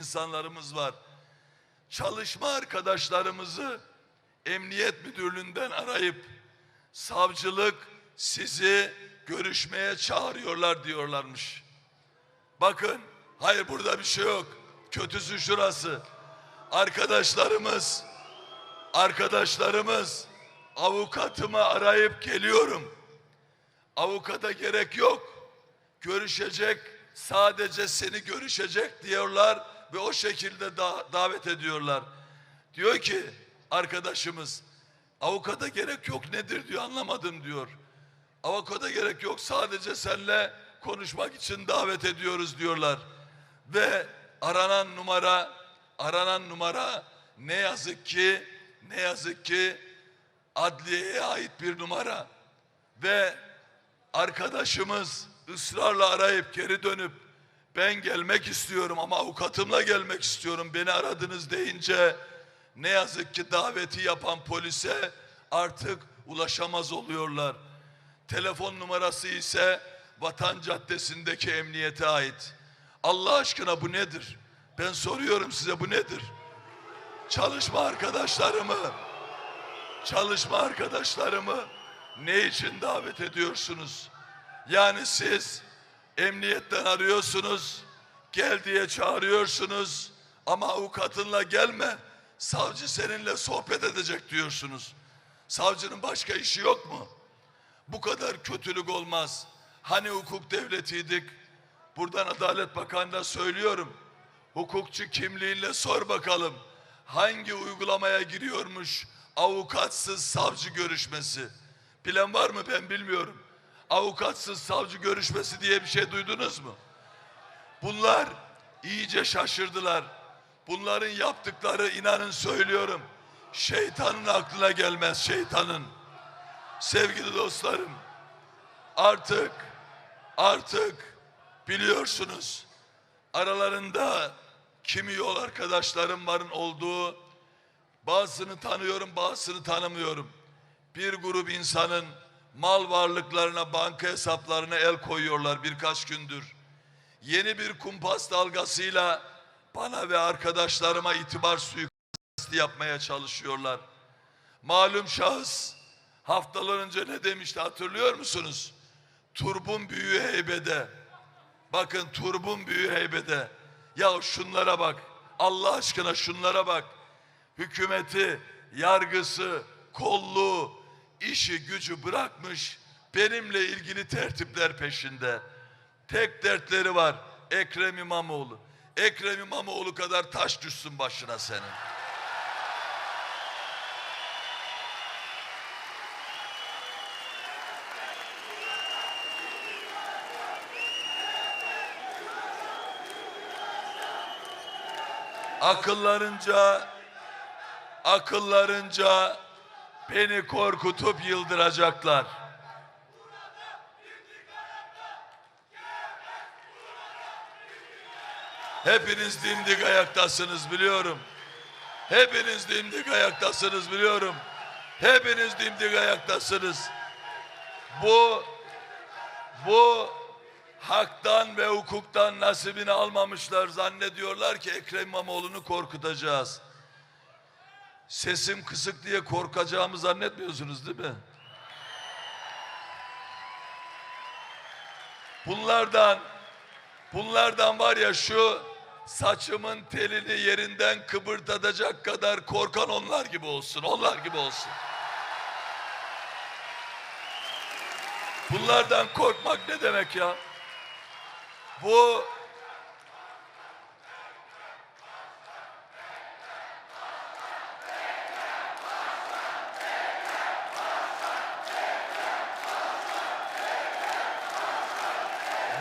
insanlarımız var. Çalışma arkadaşlarımızı emniyet müdürlüğünden arayıp savcılık sizi görüşmeye çağırıyorlar diyorlarmış. Bakın hayır burada bir şey yok. Kötüsü şurası. Arkadaşlarımız arkadaşlarımız avukatımı arayıp geliyorum. Avukata gerek yok. Görüşecek, sadece seni görüşecek diyorlar ve o şekilde da- davet ediyorlar. Diyor ki arkadaşımız avukata gerek yok nedir diyor anlamadım diyor. Avukata gerek yok sadece seninle konuşmak için davet ediyoruz diyorlar. Ve aranan numara aranan numara ne yazık ki ne yazık ki adliyeye ait bir numara ve arkadaşımız ısrarla arayıp geri dönüp ben gelmek istiyorum ama avukatımla gelmek istiyorum beni aradınız deyince ne yazık ki daveti yapan polise artık ulaşamaz oluyorlar. Telefon numarası ise Vatan Caddesi'ndeki emniyete ait. Allah aşkına bu nedir? Ben soruyorum size bu nedir? Çalışma arkadaşlarımı çalışma arkadaşlarımı ne için davet ediyorsunuz? Yani siz emniyetten arıyorsunuz, gel diye çağırıyorsunuz ama avukatınla gelme, savcı seninle sohbet edecek diyorsunuz. Savcının başka işi yok mu? Bu kadar kötülük olmaz. Hani hukuk devletiydik? Buradan Adalet Bakanı'na söylüyorum. Hukukçu kimliğinle sor bakalım. Hangi uygulamaya giriyormuş avukatsız savcı görüşmesi? Bilen var mı ben bilmiyorum. Avukatsız savcı görüşmesi diye bir şey duydunuz mu? Bunlar iyice şaşırdılar. Bunların yaptıkları inanın söylüyorum. Şeytanın aklına gelmez şeytanın. Sevgili dostlarım artık artık biliyorsunuz aralarında kimi yol arkadaşlarım varın olduğu bazısını tanıyorum bazısını tanımıyorum. Bir grup insanın mal varlıklarına banka hesaplarına el koyuyorlar birkaç gündür. Yeni bir kumpas dalgasıyla bana ve arkadaşlarıma itibar suikastı yapmaya çalışıyorlar. Malum şahıs haftalar önce ne demişti hatırlıyor musunuz? Turbun büyüğü heybede. Bakın turbun büyüğü heybede. Ya şunlara bak. Allah aşkına şunlara bak. Hükümeti, yargısı, kolluğu, işi gücü bırakmış. Benimle ilgili tertipler peşinde. Tek dertleri var. Ekrem İmamoğlu. Ekrem İmamoğlu kadar taş düşsün başına senin. akıllarınca akıllarınca beni korkutup yıldıracaklar. Hepiniz dimdik ayaktasınız biliyorum. Hepiniz dimdik ayaktasınız biliyorum. Hepiniz dimdik ayaktasınız. Bu bu haktan ve hukuktan nasibini almamışlar zannediyorlar ki Ekrem İmamoğlu'nu korkutacağız. Sesim kısık diye korkacağımı zannetmiyorsunuz değil mi? Bunlardan bunlardan var ya şu saçımın telini yerinden kıpırdatacak kadar korkan onlar gibi olsun. Onlar gibi olsun. Bunlardan korkmak ne demek ya? Bu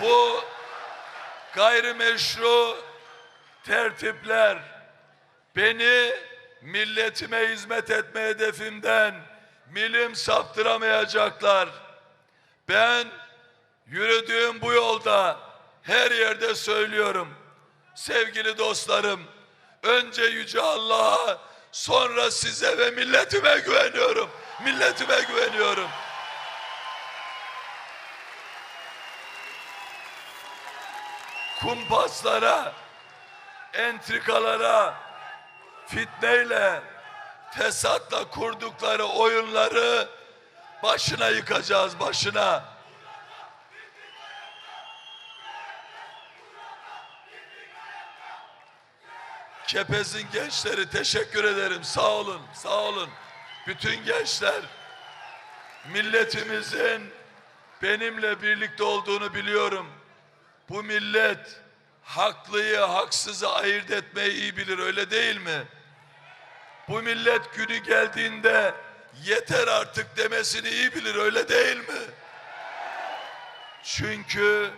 bu gayrimeşru tertipler beni milletime hizmet etme hedefimden milim saptıramayacaklar. Ben yürüdüğüm bu yolda her yerde söylüyorum. Sevgili dostlarım, önce Yüce Allah'a, sonra size ve milletime güveniyorum. Milletime güveniyorum. Kumpaslara, entrikalara, fitneyle, fesatla kurdukları oyunları başına yıkacağız başına. Kepez'in gençleri teşekkür ederim. Sağ olun, sağ olun. Bütün gençler milletimizin benimle birlikte olduğunu biliyorum. Bu millet haklıyı haksızı ayırt etmeyi iyi bilir öyle değil mi? Bu millet günü geldiğinde yeter artık demesini iyi bilir öyle değil mi? Çünkü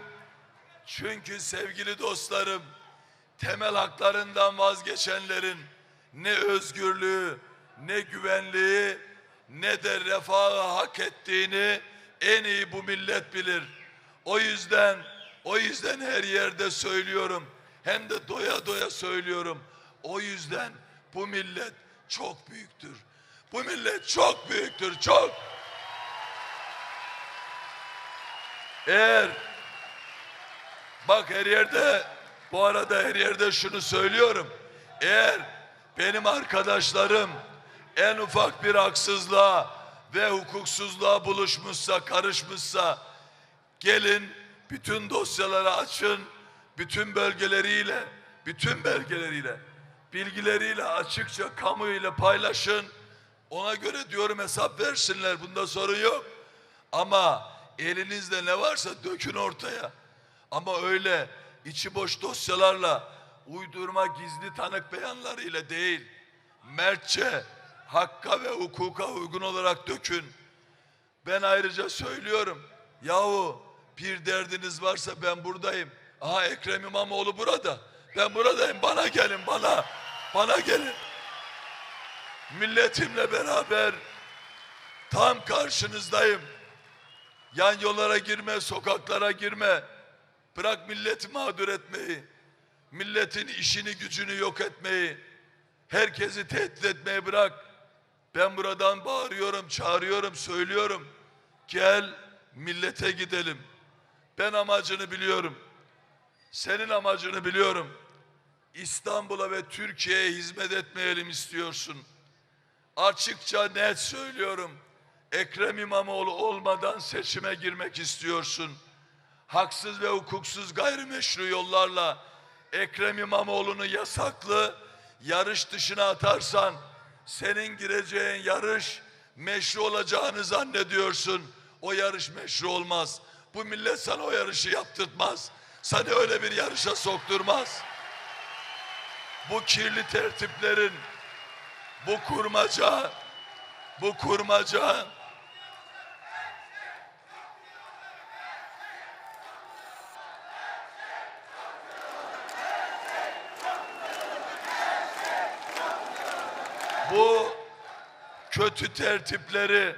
çünkü sevgili dostlarım temel haklarından vazgeçenlerin ne özgürlüğü, ne güvenliği, ne de refahı hak ettiğini en iyi bu millet bilir. O yüzden, o yüzden her yerde söylüyorum. Hem de doya doya söylüyorum. O yüzden bu millet çok büyüktür. Bu millet çok büyüktür, çok. Eğer Bak her yerde bu arada her yerde şunu söylüyorum. Eğer benim arkadaşlarım en ufak bir haksızlığa ve hukuksuzluğa buluşmuşsa, karışmışsa gelin bütün dosyaları açın, bütün bölgeleriyle, bütün belgeleriyle, bilgileriyle açıkça kamuoyuyla paylaşın. Ona göre diyorum hesap versinler. Bunda sorun yok. Ama elinizde ne varsa dökün ortaya. Ama öyle içi boş dosyalarla, uydurma gizli tanık beyanlarıyla değil, mertçe, hakka ve hukuka uygun olarak dökün. Ben ayrıca söylüyorum, yahu bir derdiniz varsa ben buradayım. Aha Ekrem İmamoğlu burada. Ben buradayım, bana gelin bana, bana gelin. Milletimle beraber tam karşınızdayım. Yan yollara girme, sokaklara girme. Bırak milleti mağdur etmeyi. Milletin işini gücünü yok etmeyi. Herkesi tehdit etmeyi bırak. Ben buradan bağırıyorum, çağırıyorum, söylüyorum. Gel millete gidelim. Ben amacını biliyorum. Senin amacını biliyorum. İstanbul'a ve Türkiye'ye hizmet etmeyelim istiyorsun. Açıkça net söylüyorum. Ekrem İmamoğlu olmadan seçime girmek istiyorsun. Haksız ve hukuksuz gayrimeşru yollarla Ekrem İmamoğlu'nu yasaklı yarış dışına atarsan senin gireceğin yarış meşru olacağını zannediyorsun. O yarış meşru olmaz. Bu millet sana o yarışı yaptırtmaz. Seni öyle bir yarışa sokturmaz. Bu kirli tertiplerin, bu kurmaca, bu kurmaca bu kötü tertipleri,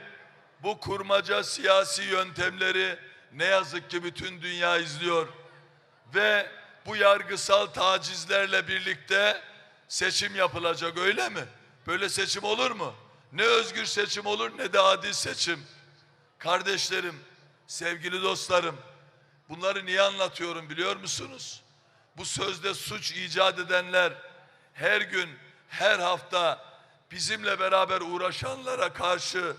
bu kurmaca siyasi yöntemleri ne yazık ki bütün dünya izliyor. Ve bu yargısal tacizlerle birlikte seçim yapılacak öyle mi? Böyle seçim olur mu? Ne özgür seçim olur ne de adil seçim. Kardeşlerim, sevgili dostlarım, bunları niye anlatıyorum biliyor musunuz? Bu sözde suç icat edenler her gün, her hafta bizimle beraber uğraşanlara karşı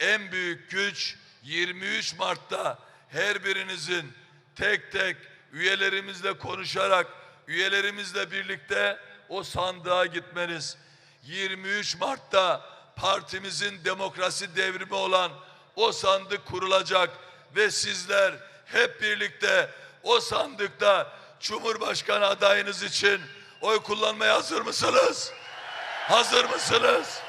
en büyük güç 23 Mart'ta her birinizin tek tek üyelerimizle konuşarak üyelerimizle birlikte o sandığa gitmeniz. 23 Mart'ta partimizin demokrasi devrimi olan o sandık kurulacak ve sizler hep birlikte o sandıkta Cumhurbaşkanı adayınız için oy kullanmaya hazır mısınız? Hazır mısınız?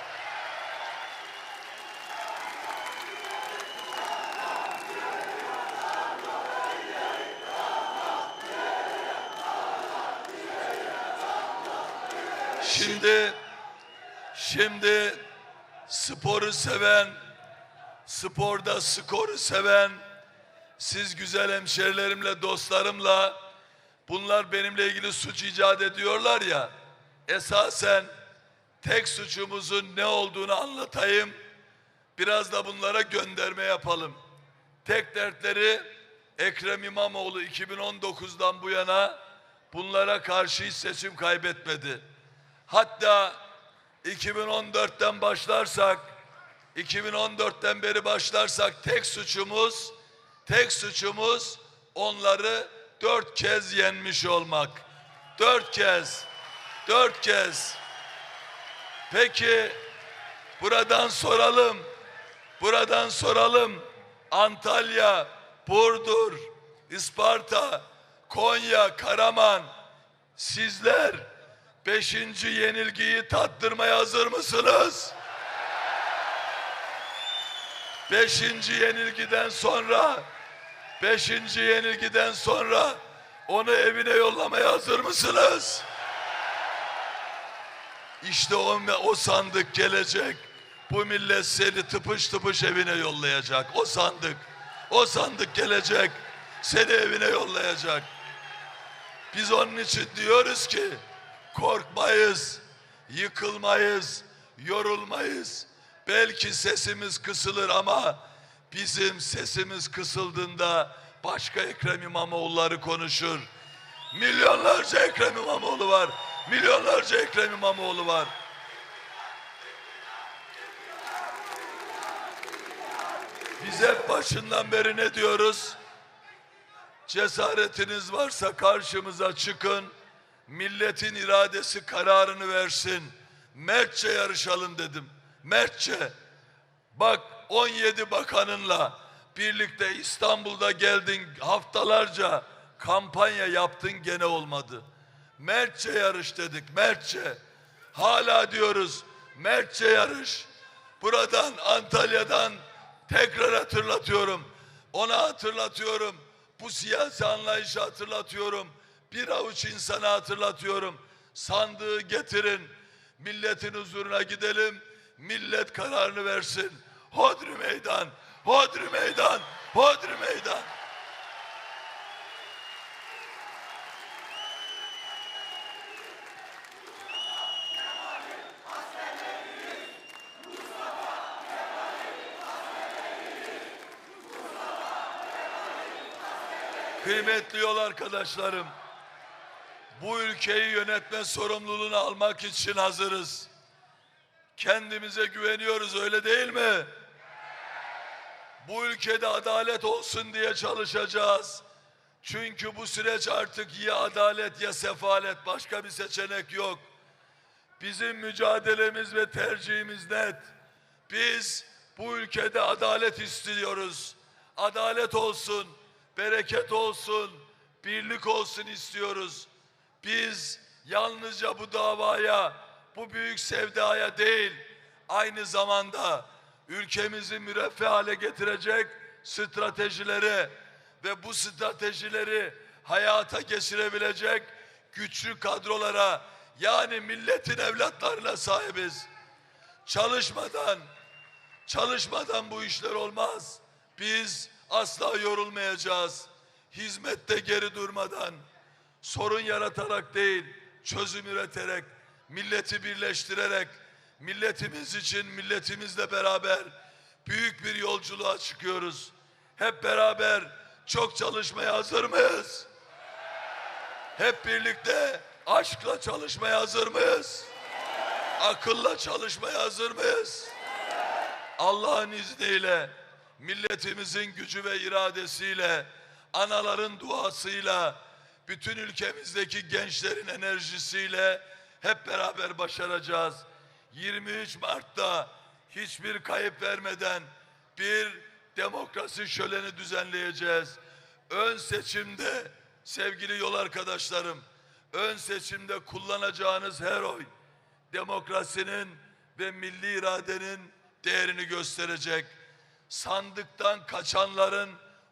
Şimdi sporu seven, sporda skoru seven siz güzel hemşerilerimle, dostlarımla bunlar benimle ilgili suç icat ediyorlar ya. Esasen tek suçumuzun ne olduğunu anlatayım. Biraz da bunlara gönderme yapalım. Tek dertleri Ekrem İmamoğlu 2019'dan bu yana bunlara karşı hiç seçim kaybetmedi. Hatta 2014'ten başlarsak 2014'ten beri başlarsak tek suçumuz tek suçumuz onları dört kez yenmiş olmak. Dört kez. Dört kez. Peki buradan soralım. Buradan soralım. Antalya, Burdur, Isparta, Konya, Karaman sizler beşinci yenilgiyi tattırmaya hazır mısınız? Beşinci yenilgiden sonra beşinci yenilgiden sonra onu evine yollamaya hazır mısınız? İşte o, o sandık gelecek. Bu millet seni tıpış tıpış evine yollayacak. O sandık. O sandık gelecek. Seni evine yollayacak. Biz onun için diyoruz ki korkmayız, yıkılmayız, yorulmayız. Belki sesimiz kısılır ama bizim sesimiz kısıldığında başka Ekrem İmamoğulları konuşur. Milyonlarca Ekrem İmamoğlu var. Milyonlarca Ekrem İmamoğlu var. Biz hep başından beri ne diyoruz? Cesaretiniz varsa karşımıza çıkın. Milletin iradesi kararını versin. Mertçe yarışalım dedim. Mertçe. Bak 17 bakanınla birlikte İstanbul'da geldin haftalarca kampanya yaptın gene olmadı. Mertçe yarış dedik Mertçe. Hala diyoruz Mertçe yarış. Buradan Antalya'dan tekrar hatırlatıyorum. Ona hatırlatıyorum. Bu siyasi anlayışı hatırlatıyorum. Bir avuç insana hatırlatıyorum. Sandığı getirin. Milletin huzuruna gidelim. Millet kararını versin. Hodri meydan, hodri meydan, hodri meydan. Kıymetli yol arkadaşlarım, bu ülkeyi yönetme sorumluluğunu almak için hazırız. Kendimize güveniyoruz öyle değil mi? Bu ülkede adalet olsun diye çalışacağız. Çünkü bu süreç artık ya adalet ya sefalet başka bir seçenek yok. Bizim mücadelemiz ve tercihimiz net. Biz bu ülkede adalet istiyoruz. Adalet olsun, bereket olsun, birlik olsun istiyoruz. Biz yalnızca bu davaya, bu büyük sevdaya değil, aynı zamanda ülkemizi müreffeh hale getirecek stratejileri ve bu stratejileri hayata geçirebilecek güçlü kadrolara yani milletin evlatlarına sahibiz. Çalışmadan, çalışmadan bu işler olmaz. Biz asla yorulmayacağız. Hizmette geri durmadan, sorun yaratarak değil, çözüm üreterek, milleti birleştirerek, milletimiz için milletimizle beraber büyük bir yolculuğa çıkıyoruz. Hep beraber çok çalışmaya hazır mıyız? Hep birlikte aşkla çalışmaya hazır mıyız? Akılla çalışmaya hazır mıyız? Allah'ın izniyle, milletimizin gücü ve iradesiyle, anaların duasıyla, bütün ülkemizdeki gençlerin enerjisiyle hep beraber başaracağız. 23 Mart'ta hiçbir kayıp vermeden bir demokrasi şöleni düzenleyeceğiz. Ön seçimde sevgili yol arkadaşlarım, ön seçimde kullanacağınız her oy demokrasinin ve milli iradenin değerini gösterecek. Sandıktan kaçanların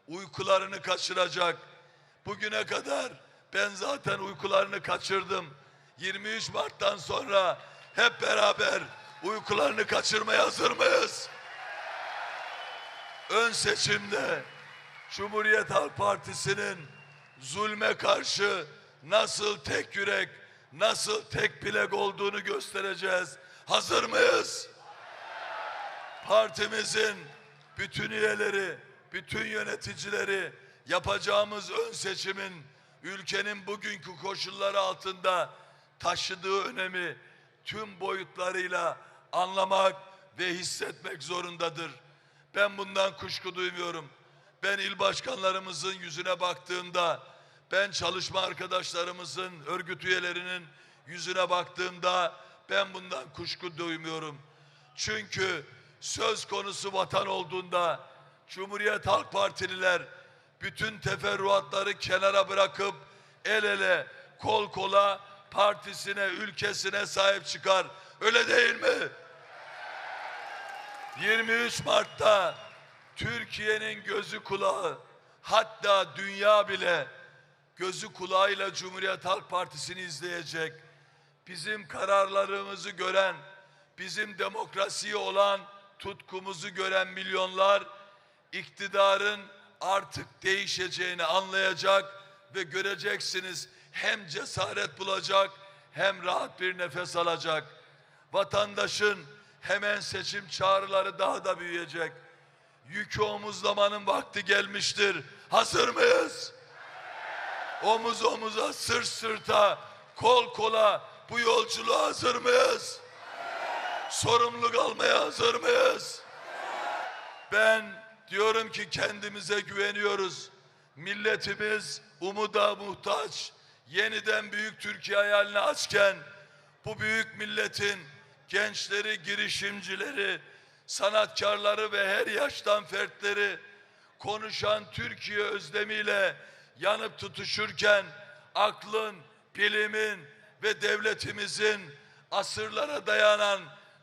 uykularını kaçıracak. Bugüne kadar ben zaten uykularını kaçırdım. 23 Mart'tan sonra hep beraber uykularını kaçırmaya hazır mıyız? Ön seçimde Cumhuriyet Halk Partisi'nin zulme karşı nasıl tek yürek, nasıl tek bilek olduğunu göstereceğiz. Hazır mıyız? Partimizin bütün üyeleri, bütün yöneticileri yapacağımız ön seçimin ülkenin bugünkü koşulları altında taşıdığı önemi tüm boyutlarıyla anlamak ve hissetmek zorundadır. Ben bundan kuşku duymuyorum. Ben il başkanlarımızın yüzüne baktığımda, ben çalışma arkadaşlarımızın, örgüt üyelerinin yüzüne baktığımda ben bundan kuşku duymuyorum. Çünkü söz konusu vatan olduğunda Cumhuriyet Halk Partililer bütün teferruatları kenara bırakıp el ele, kol kola partisine, ülkesine sahip çıkar. Öyle değil mi? 23 Mart'ta Türkiye'nin gözü kulağı hatta dünya bile gözü kulağıyla Cumhuriyet Halk Partisi'ni izleyecek. Bizim kararlarımızı gören, bizim demokrasiye olan tutkumuzu gören milyonlar iktidarın artık değişeceğini anlayacak ve göreceksiniz hem cesaret bulacak hem rahat bir nefes alacak. Vatandaşın hemen seçim çağrıları daha da büyüyecek. Yükü omuzlamanın vakti gelmiştir. Hazır mıyız? Omuz omuza, sırt sırta, kol kola bu yolculuğa hazır mıyız? Sorumluluk almaya hazır mıyız? Ben diyorum ki kendimize güveniyoruz. Milletimiz umuda muhtaç. Yeniden büyük Türkiye hayalini açken bu büyük milletin gençleri, girişimcileri, sanatkarları ve her yaştan fertleri konuşan Türkiye özlemiyle yanıp tutuşurken aklın, bilimin ve devletimizin asırlara dayanan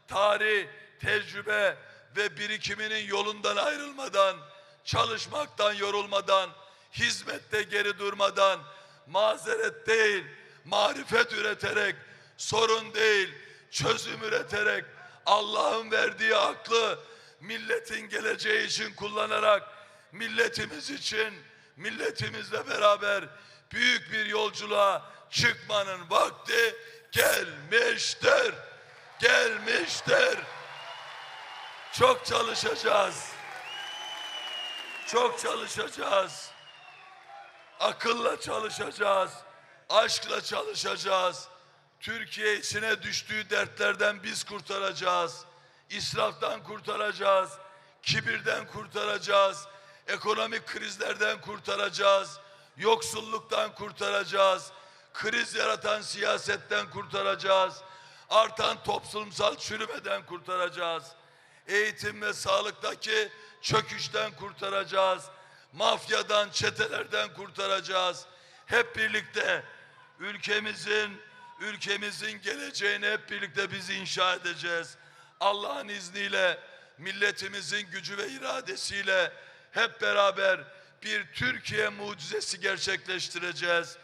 tarih, tecrübe ve birikiminin yolundan ayrılmadan, çalışmaktan yorulmadan, hizmette geri durmadan, mazeret değil, marifet üreterek, sorun değil, çözüm üreterek, Allah'ın verdiği aklı milletin geleceği için kullanarak, milletimiz için, milletimizle beraber büyük bir yolculuğa çıkmanın vakti gelmiştir. Gelmiştir. Çok çalışacağız. Çok çalışacağız. Akılla çalışacağız. Aşkla çalışacağız. Türkiye içine düştüğü dertlerden biz kurtaracağız. İsraftan kurtaracağız. Kibirden kurtaracağız. Ekonomik krizlerden kurtaracağız. Yoksulluktan kurtaracağız. Kriz yaratan siyasetten kurtaracağız. Artan toplumsal çürümeden kurtaracağız. Eğitim ve sağlıktaki çöküşten kurtaracağız. Mafyadan, çetelerden kurtaracağız. Hep birlikte ülkemizin ülkemizin geleceğini hep birlikte biz inşa edeceğiz. Allah'ın izniyle milletimizin gücü ve iradesiyle hep beraber bir Türkiye mucizesi gerçekleştireceğiz.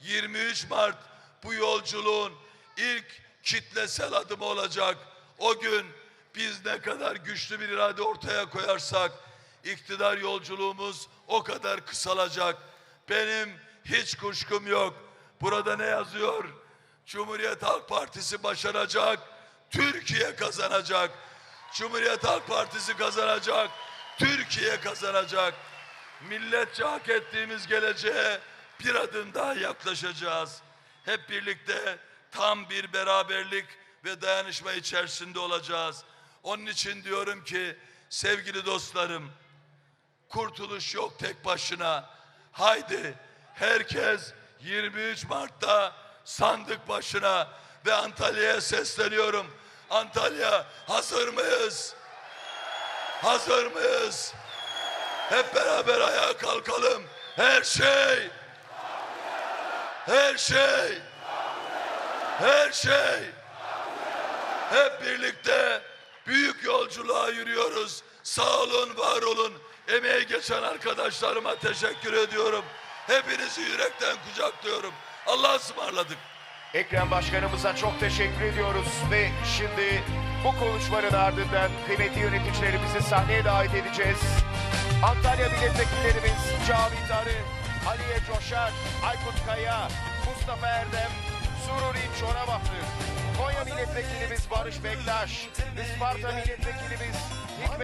23 Mart bu yolculuğun ilk kitlesel adımı olacak. O gün biz ne kadar güçlü bir irade ortaya koyarsak iktidar yolculuğumuz o kadar kısalacak. Benim hiç kuşkum yok. Burada ne yazıyor? Cumhuriyet Halk Partisi başaracak, Türkiye kazanacak. Cumhuriyet Halk Partisi kazanacak, Türkiye kazanacak. Milletçe hak ettiğimiz geleceğe bir adım daha yaklaşacağız. Hep birlikte tam bir beraberlik ve dayanışma içerisinde olacağız. Onun için diyorum ki sevgili dostlarım, kurtuluş yok tek başına. Haydi herkes 23 Mart'ta sandık başına ve Antalya'ya sesleniyorum. Antalya hazır mıyız? Hazır mıyız? Hep beraber ayağa kalkalım. Her şey her şey her şey hep birlikte büyük yolculuğa yürüyoruz. Sağ olun, var olun. Emeği geçen arkadaşlarıma teşekkür ediyorum. Hepinizi yürekten kucaklıyorum. Allah'a ısmarladık. Ekrem Başkanımıza çok teşekkür ediyoruz ve şimdi bu konuşmanın ardından kıymetli yöneticilerimizi sahneye davet edeceğiz. Antalya milletvekillerimiz Cavit Arı, Aliye Coşar, Aykut Kaya, Mustafa Erdem, Sururi Çorabatlı, Konya milletvekilimiz Barış Bektaş, Isparta milletvekilimiz Hikmet